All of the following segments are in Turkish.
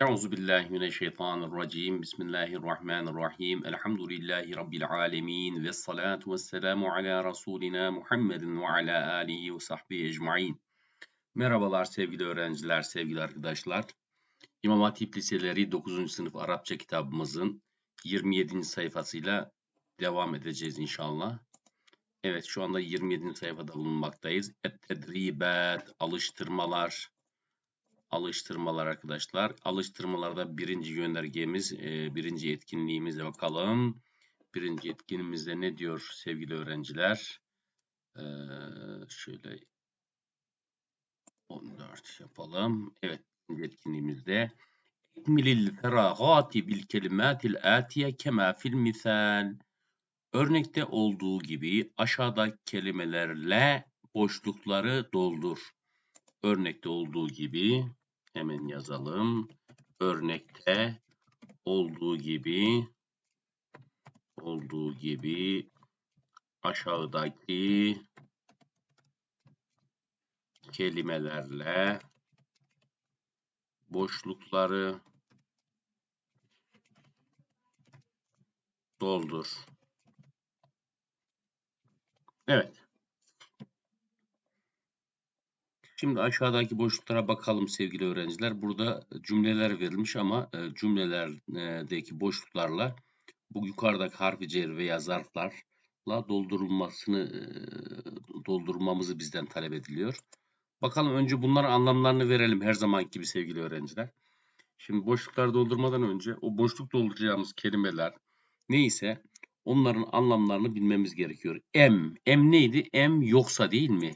Euzu billahi mineşşeytanirracim. Bismillahirrahmanirrahim. Elhamdülillahi rabbil alamin ve salatu vesselamu ala rasulina Muhammedin ve ala alihi ve sahbihi ecmaîn. Merhabalar sevgili öğrenciler, sevgili arkadaşlar. İmam Hatip Liseleri 9. sınıf Arapça kitabımızın 27. sayfasıyla devam edeceğiz inşallah. Evet şu anda 27. sayfada bulunmaktayız. Et-tedribat, alıştırmalar, alıştırmalar arkadaşlar. Alıştırmalarda birinci yönergemiz, e, birinci etkinliğimize bakalım. Birinci etkinliğimizde ne diyor sevgili öğrenciler? Ee, şöyle 14 yapalım. Evet, birinci etkinliğimizde ekmilil feragati bil kelimatil atiye kema fil misal. Örnekte olduğu gibi aşağıdaki kelimelerle boşlukları doldur. Örnekte olduğu gibi Hemen yazalım. Örnekte olduğu gibi olduğu gibi aşağıdaki kelimelerle boşlukları doldur. Evet. Şimdi aşağıdaki boşluklara bakalım sevgili öğrenciler. Burada cümleler verilmiş ama e, cümlelerdeki boşluklarla bu yukarıdaki harfi cer veya zarflarla doldurulmasını e, doldurmamızı bizden talep ediliyor. Bakalım önce bunların anlamlarını verelim her zaman gibi sevgili öğrenciler. Şimdi boşlukları doldurmadan önce o boşluk dolduracağımız kelimeler neyse onların anlamlarını bilmemiz gerekiyor. Em, em neydi? Em yoksa değil mi?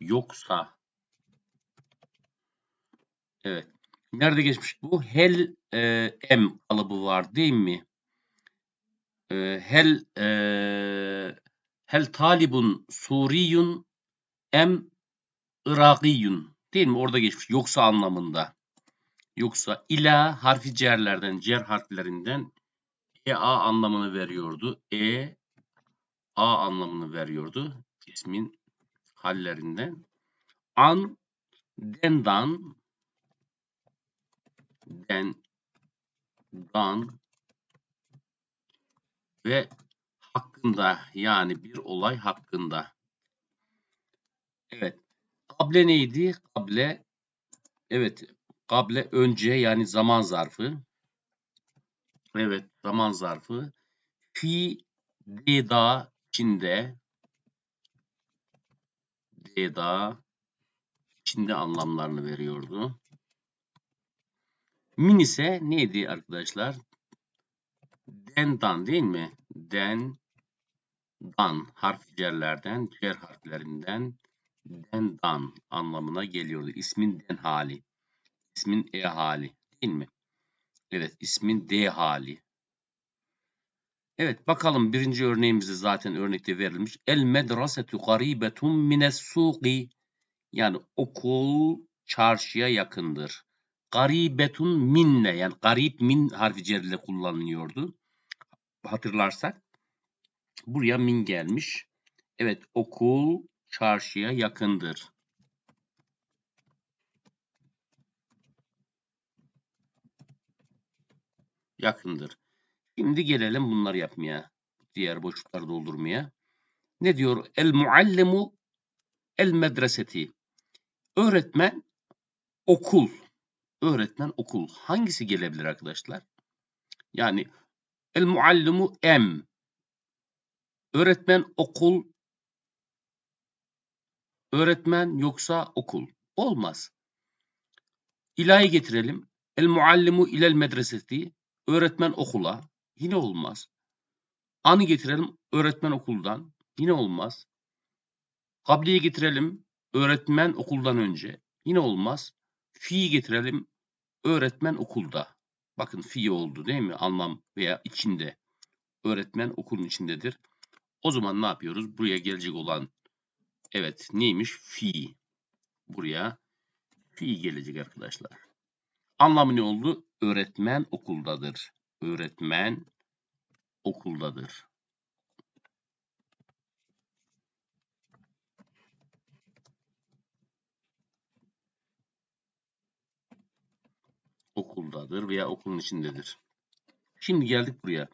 Yoksa Evet. Nerede geçmiş bu? Hel e, em kalıbı var değil mi? E, hel e, hel talibun suriyun em irakiyun değil mi? Orada geçmiş. Yoksa anlamında. Yoksa ila harfi cerlerden, cer harflerinden e a anlamını veriyordu. E a anlamını veriyordu. ismin hallerinden. An dendan den, dan ve hakkında yani bir olay hakkında. Evet. Kable neydi? Kable evet kable önce yani zaman zarfı. Evet zaman zarfı. Fi deda içinde deda içinde anlamlarını veriyordu. Min ise neydi arkadaşlar? Dendan değil mi? Den, dan harf cerlerden, cer harflerinden dendan anlamına geliyordu. İsmin den hali. İsmin e hali değil mi? Evet ismin d hali. Evet bakalım birinci örneğimizi zaten örnekte verilmiş. El medrasetu garibetun mines suqi. Yani okul çarşıya yakındır. Garibetun minle yani garip min harfi cerle kullanılıyordu. Hatırlarsak buraya min gelmiş. Evet okul çarşıya yakındır. Yakındır. Şimdi gelelim bunları yapmaya. Diğer boşlukları doldurmaya. Ne diyor? El muallemu el medreseti. Öğretmen okul öğretmen okul. Hangisi gelebilir arkadaşlar? Yani el muallimu em. Öğretmen okul. Öğretmen yoksa okul. Olmaz. İlahi getirelim. El muallimu ilel medreseti. Öğretmen okula. Yine olmaz. Anı getirelim. Öğretmen okuldan. Yine olmaz. Kabliye getirelim. Öğretmen okuldan önce. Yine olmaz. Fi'yi getirelim. Öğretmen okulda. Bakın fi oldu değil mi? Anlam veya içinde. Öğretmen okulun içindedir. O zaman ne yapıyoruz? Buraya gelecek olan evet neymiş? Fi. Buraya fi gelecek arkadaşlar. Anlamı ne oldu? Öğretmen okuldadır. Öğretmen okuldadır. Okuldadır veya okulun içindedir. Şimdi geldik buraya.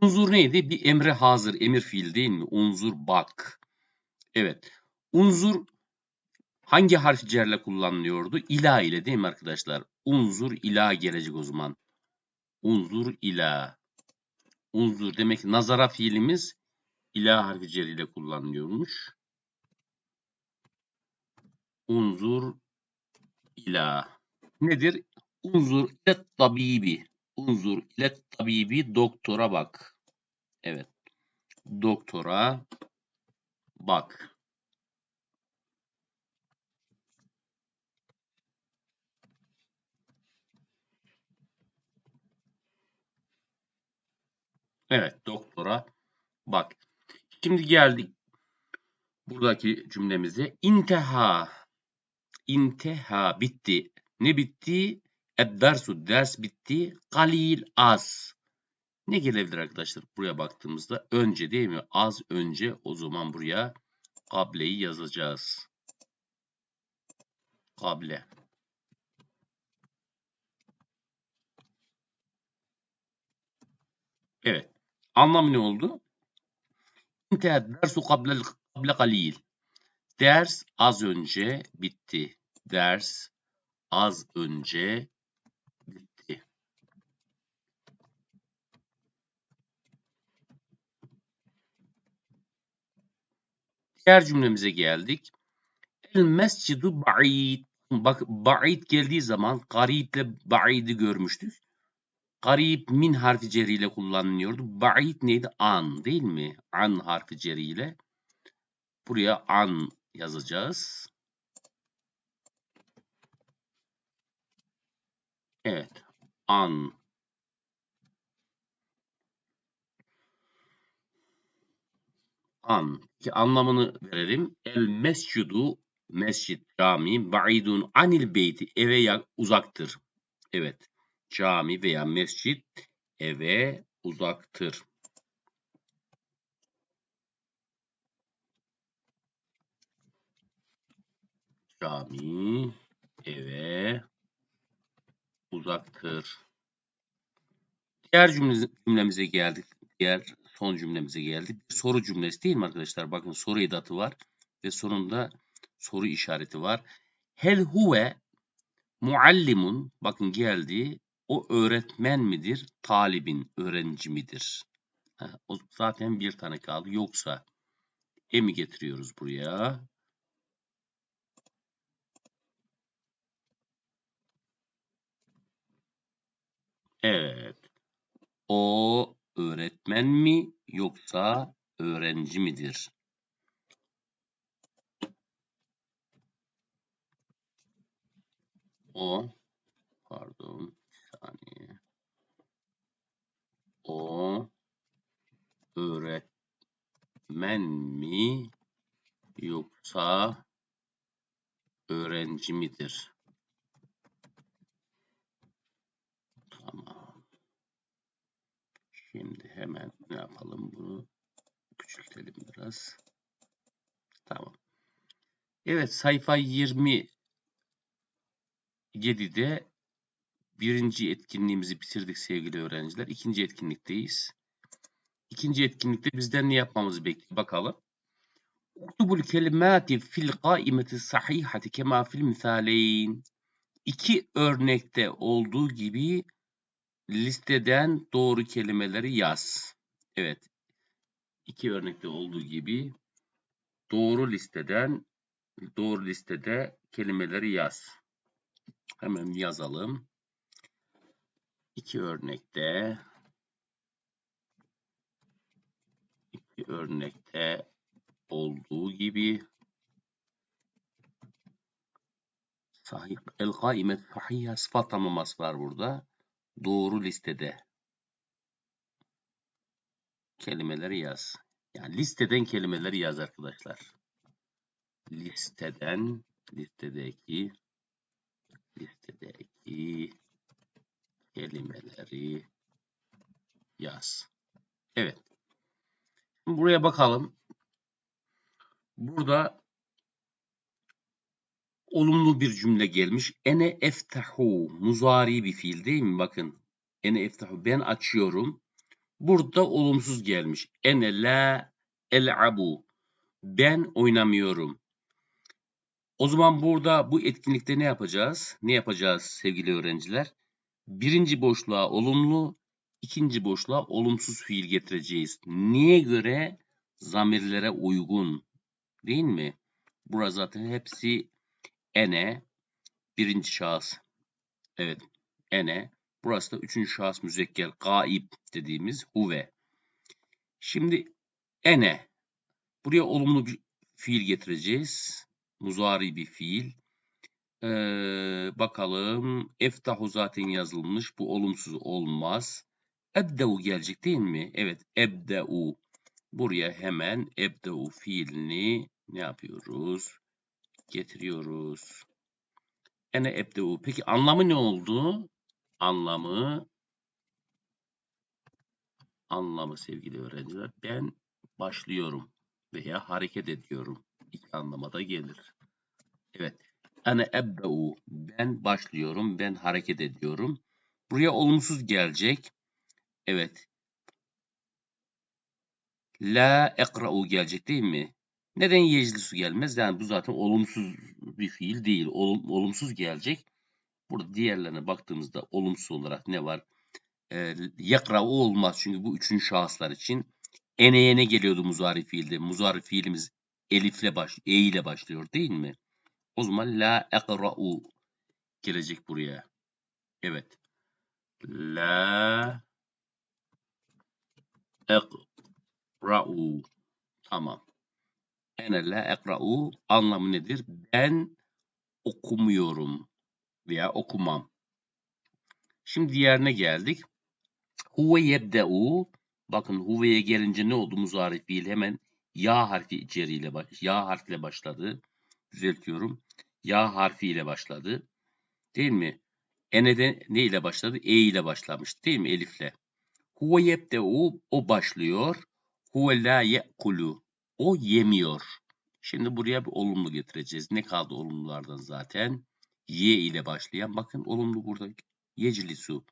Unzur neydi? Bir emre hazır, emir fiil değil mi? Unzur bak. Evet. Unzur hangi harf cerle kullanılıyordu? İla ile değil mi arkadaşlar? Unzur ila gelecek o zaman. Unzur ila. Unzur demek ki nazara fiilimiz ila harfi cer ile kullanılıyormuş. Unzur ila. Nedir? Unzur ile tabibi. Unzur ile tabibi doktora bak. Evet. Doktora bak. Evet, doktora bak. Şimdi geldik buradaki cümlemize. İnteha. İnteha bitti. Ne bitti? Eddersu ders bitti. Kalil az. Ne gelebilir arkadaşlar buraya baktığımızda? Önce değil mi? Az önce o zaman buraya kableyi yazacağız. Kable. Evet. Anlamı ne oldu? İntehat dersu kable, kable kalil. Ders az önce bitti. Ders az önce bitti. Diğer cümlemize geldik. El mescidu ba'id. Bak ba'id geldiği zaman gariple ba'idi görmüştük. Garip min harfi ceriyle kullanılıyordu. Ba'id neydi? An değil mi? An harfi ceriyle. Buraya an yazacağız. Evet. An. An. Ki anlamını verelim. El mescidu mescid cami ba'idun anil beyti eve uzaktır. Evet. Cami veya mescit eve uzaktır. Cami eve uzaktır. Diğer cümlemize geldik. Diğer son cümlemize geldik. Bir soru cümlesi değil mi arkadaşlar? Bakın soru edatı var ve sonunda soru işareti var. Hel huve muallimun bakın geldi. O öğretmen midir? Talibin öğrenci midir? Ha, o zaten bir tane kaldı. Yoksa e mi getiriyoruz buraya? Evet. O öğretmen mi yoksa öğrenci midir? O pardon saniye. O öğretmen mi yoksa öğrenci midir? Şimdi hemen ne yapalım bunu? Küçültelim biraz. Tamam. Evet sayfa 27'de birinci etkinliğimizi bitirdik sevgili öğrenciler. İkinci etkinlikteyiz. İkinci etkinlikte bizden ne yapmamızı bekliyor? Bakalım. Uktubul kelimati fil kaimeti sahihati kema fil misaleyn. İki örnekte olduğu gibi listeden doğru kelimeleri yaz. Evet. İki örnekte olduğu gibi doğru listeden doğru listede kelimeleri yaz. Hemen yazalım. İki örnekte iki örnekte olduğu gibi sahih el kaimet sahih sıfat tamlaması var burada. Doğru listede kelimeleri yaz. Yani listeden kelimeleri yaz arkadaşlar. Listeden listedeki listedeki kelimeleri yaz. Evet. Buraya bakalım. Burada olumlu bir cümle gelmiş. Ene eftahu muzari bir fiil değil mi? Bakın. Ene eftahu ben açıyorum. Burada olumsuz gelmiş. Ene la el'abu ben oynamıyorum. O zaman burada bu etkinlikte ne yapacağız? Ne yapacağız sevgili öğrenciler? Birinci boşluğa olumlu, ikinci boşluğa olumsuz fiil getireceğiz. Niye göre? Zamirlere uygun. Değil mi? Burada zaten hepsi ene, birinci şahıs. Evet, ene. Burası da üçüncü şahıs müzekkel, gaib dediğimiz huve. Şimdi ene. Buraya olumlu bir fiil getireceğiz. Muzari bir fiil. Ee, bakalım. Eftahu zaten yazılmış. Bu olumsuz olmaz. Ebde'u gelecek değil mi? Evet. Ebde'u. Buraya hemen ebde'u fiilini ne yapıyoruz? Getiriyoruz. Ene ebde'u. Peki anlamı ne oldu? Anlamı anlamı sevgili öğrenciler. Ben başlıyorum veya hareket ediyorum. İki anlamada gelir. Evet. Ene ebde'u. Ben başlıyorum. Ben hareket ediyorum. Buraya olumsuz gelecek. Evet. La ekra'u gelecek değil mi? Neden yeclisu gelmez? Yani bu zaten olumsuz bir fiil değil. Olum, olumsuz gelecek. Burada diğerlerine baktığımızda olumsuz olarak ne var? Ee, yakra'u olmaz. Çünkü bu üçüncü şahıslar için eneye ne geliyordu muzari fiilde? Muzari fiilimiz elifle baş, e ile başlıyor değil mi? O zaman la ekra'u gelecek buraya. Evet. La ekra'u. Tamam. Ene la ekra'u anlamı nedir? Ben okumuyorum veya okumam. Şimdi diğerine geldik. Huve yebde'u bakın huve'ye gelince ne oldu muzari fiil hemen ya harfi içeriğiyle baş, ya harfiyle başladı. Düzeltiyorum. Ya harfiyle başladı. Değil mi? Ene'de ne ile başladı? E ile başlamış değil mi? Elifle. Huve yebde'u o başlıyor. Huve la ye'kulu o yemiyor. Şimdi buraya bir olumlu getireceğiz. Ne kaldı olumlulardan zaten? Y ile başlayan. Bakın olumlu burada. Yeclisu.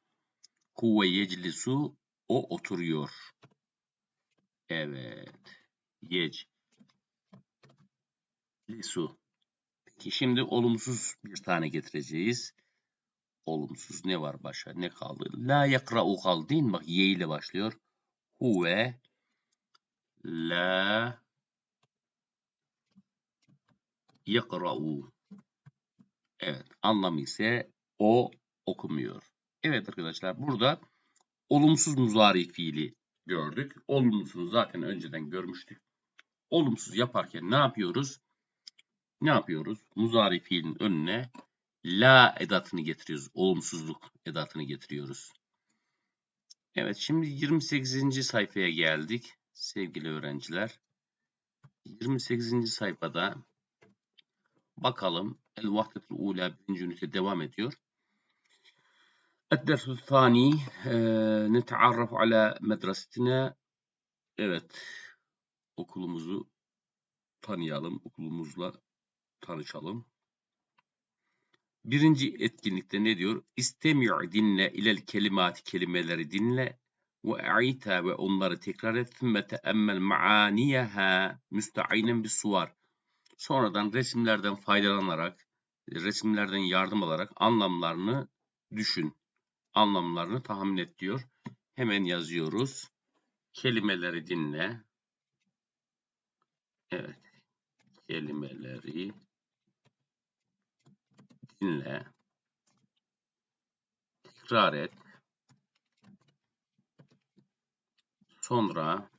Huve yeclisu. O oturuyor. Evet. Yec. Lisu. Peki şimdi olumsuz bir tane getireceğiz. Olumsuz ne var başa? Ne kaldı? La yakra'u kaldı değil mi? Bak Y ile başlıyor. Huve la yakra'u. Evet, anlamı ise o okumuyor. Evet arkadaşlar, burada olumsuz muzari fiili gördük. Olumsuz zaten önceden görmüştük. Olumsuz yaparken ne yapıyoruz? Ne yapıyoruz? Muzari fiilin önüne la edatını getiriyoruz. Olumsuzluk edatını getiriyoruz. Evet, şimdi 28. sayfaya geldik sevgili öğrenciler. 28. sayfada Bakalım El Vahdetul Ula birinci ünite devam ediyor. Eddersu Thani e, Netearraf ala medresetine Evet okulumuzu tanıyalım, okulumuzla tanışalım. Birinci etkinlikte ne diyor? İstemi' dinle ilel kelimati kelimeleri dinle ve e'ita ve onları tekrar et. Sümme teemmel ma'aniyeha müste'inen bir suvar. Sonradan resimlerden faydalanarak, resimlerden yardım alarak anlamlarını düşün. Anlamlarını tahmin et diyor. Hemen yazıyoruz. Kelimeleri dinle. Evet. Kelimeleri dinle. Tekrar et. Sonra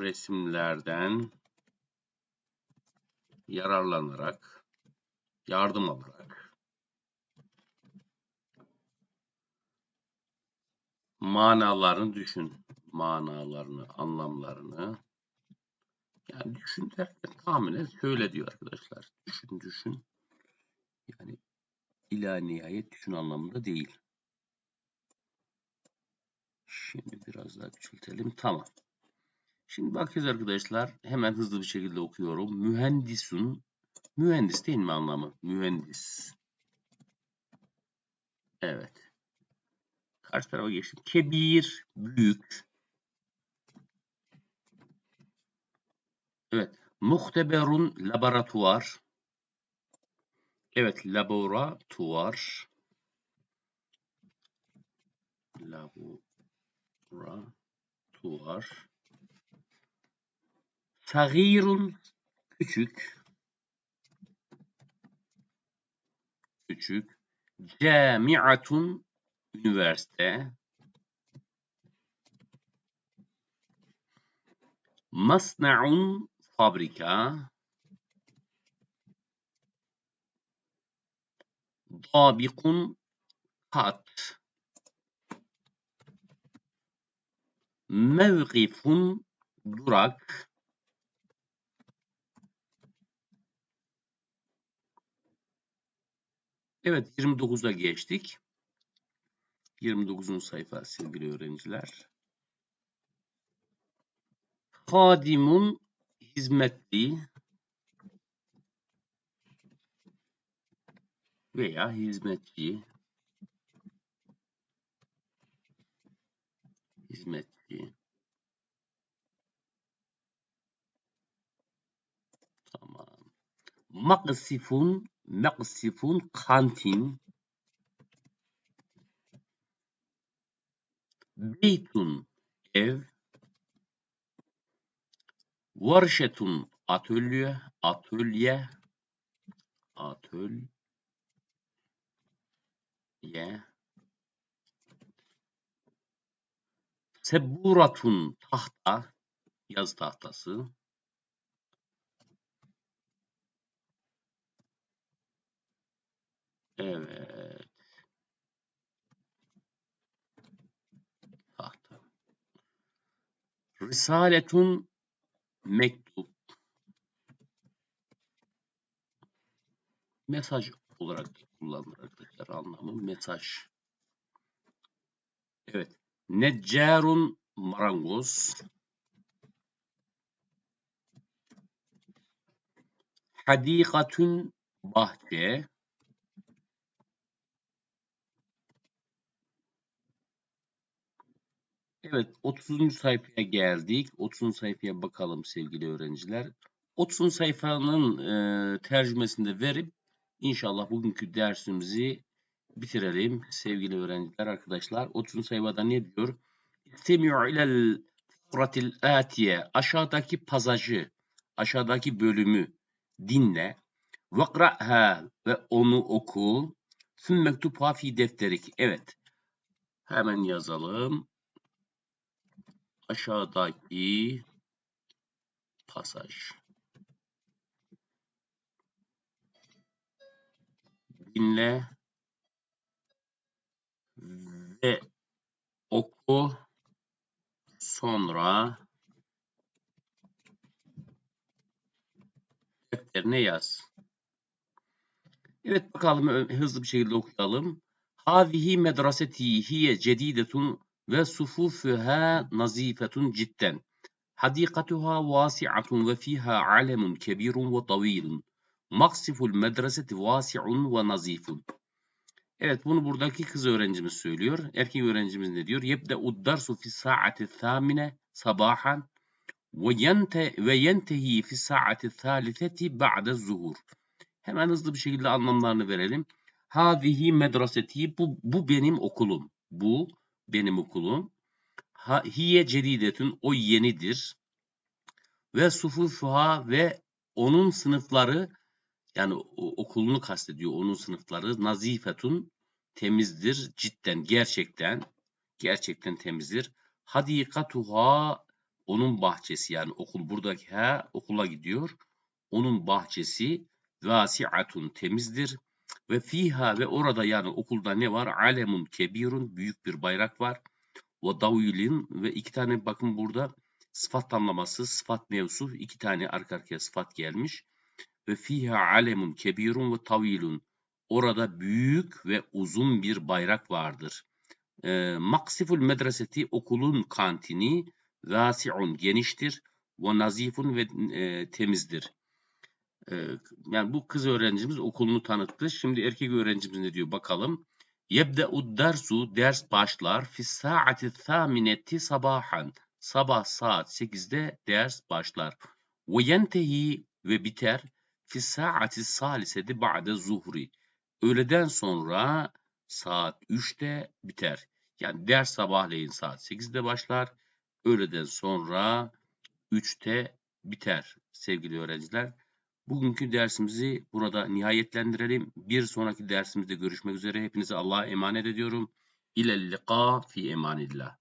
resimlerden yararlanarak, yardım alarak manalarını düşün. Manalarını, anlamlarını. Yani düşün derken tahminen söyle diyor arkadaşlar. Düşün, düşün. Yani ila nihayet düşün anlamında değil. Şimdi biraz daha küçültelim. Tamam. Şimdi bakıyoruz arkadaşlar. Hemen hızlı bir şekilde okuyorum. Mühendisun. Mühendis değil mi anlamı? Mühendis. Evet. Karşı tarafa geçtim. Kebir. Büyük. Evet. Muhteberun laboratuvar. Evet, laboratuvar. Laboratuvar. Sagirun küçük. Küçük. Camiatun üniversite. Masna'un fabrika. Dabikun kat. Mevkifun durak. Evet 29'a geçtik. 29. sayfa sevgili öğrenciler. Hadimun hizmetli veya hizmetçi hizmetçi tamam maksifun maksifun kantin. Beytun ev. Varşetun atölye atölye. Atölye. Sebburatun tahta yazı tahtası. Evet. Tahta. Risaletun mektup. Mesaj olarak kullanılır arkadaşlar anlamı mesaj. Evet. Neccarun marangoz. Hadikatun bahçe. Evet 30. sayfaya geldik. 30. sayfaya bakalım sevgili öğrenciler. 30. sayfanın e, tercümesini de verip inşallah bugünkü dersimizi bitirelim sevgili öğrenciler arkadaşlar. 30. sayfada ne diyor? İstemi'u ilel fıkratil atiye aşağıdaki pasajı aşağıdaki bölümü dinle. Vakra'ha ve onu oku. Süm mektupha fi defterik. Evet. Hemen yazalım. Aşağıdaki pasaj. Dinle ve oku sonra defterine yaz. Evet bakalım hızlı bir şekilde okuyalım. Hazihi medraseti hiye cedidetun ve sufufuha nazifetun cidden. Hadikatuha vasi'atun ve fiha alemun kebirun ve tavilun. Maksiful medreseti vasi'un ve nazifun. Evet bunu buradaki kız öğrencimiz söylüyor. Erkek öğrencimiz ne diyor? Yebde uddarsu fi saati thamine sabahan ve yente ve yentehi fi saati thalitheti ba'de zuhur. Hemen hızlı bir şekilde anlamlarını verelim. Hazihi medreseti bu, bu benim okulum. Bu benim okulum. Ha, hiye cedidetün o yenidir. Ve sufufuha ve onun sınıfları yani okulunu kastediyor onun sınıfları nazifetun temizdir cidden gerçekten gerçekten temizdir. Hadikatuha onun bahçesi yani okul buradaki ha okula gidiyor. Onun bahçesi vasiatun temizdir ve fiha ve orada yani okulda ne var? Alemun kebirun büyük bir bayrak var. Ve davilin ve iki tane bakın burada sıfat anlaması, sıfat mevsuf iki tane arka arkaya sıfat gelmiş. Ve fiha alemun kebirun ve tavilun. Orada büyük ve uzun bir bayrak vardır. E, Maksiful medreseti okulun kantini Zasi'un geniştir. Ve nazifun ve e, temizdir. E, yani bu kız öğrencimiz okulunu tanıttı. Şimdi erkek öğrencimiz ne diyor bakalım. Yebde'ud dersu ders başlar fi saati thamineti sabahan. Sabah saat 8'de ders başlar. Ve yentehi ve biter fi saati saliseti ba'de zuhri. Öğleden sonra saat 3'te biter. Yani ders sabahleyin saat 8'de başlar. Öğleden sonra 3'te biter sevgili öğrenciler. Bugünkü dersimizi burada nihayetlendirelim. Bir sonraki dersimizde görüşmek üzere. Hepinizi Allah'a emanet ediyorum. İlel liqa fi emanillah.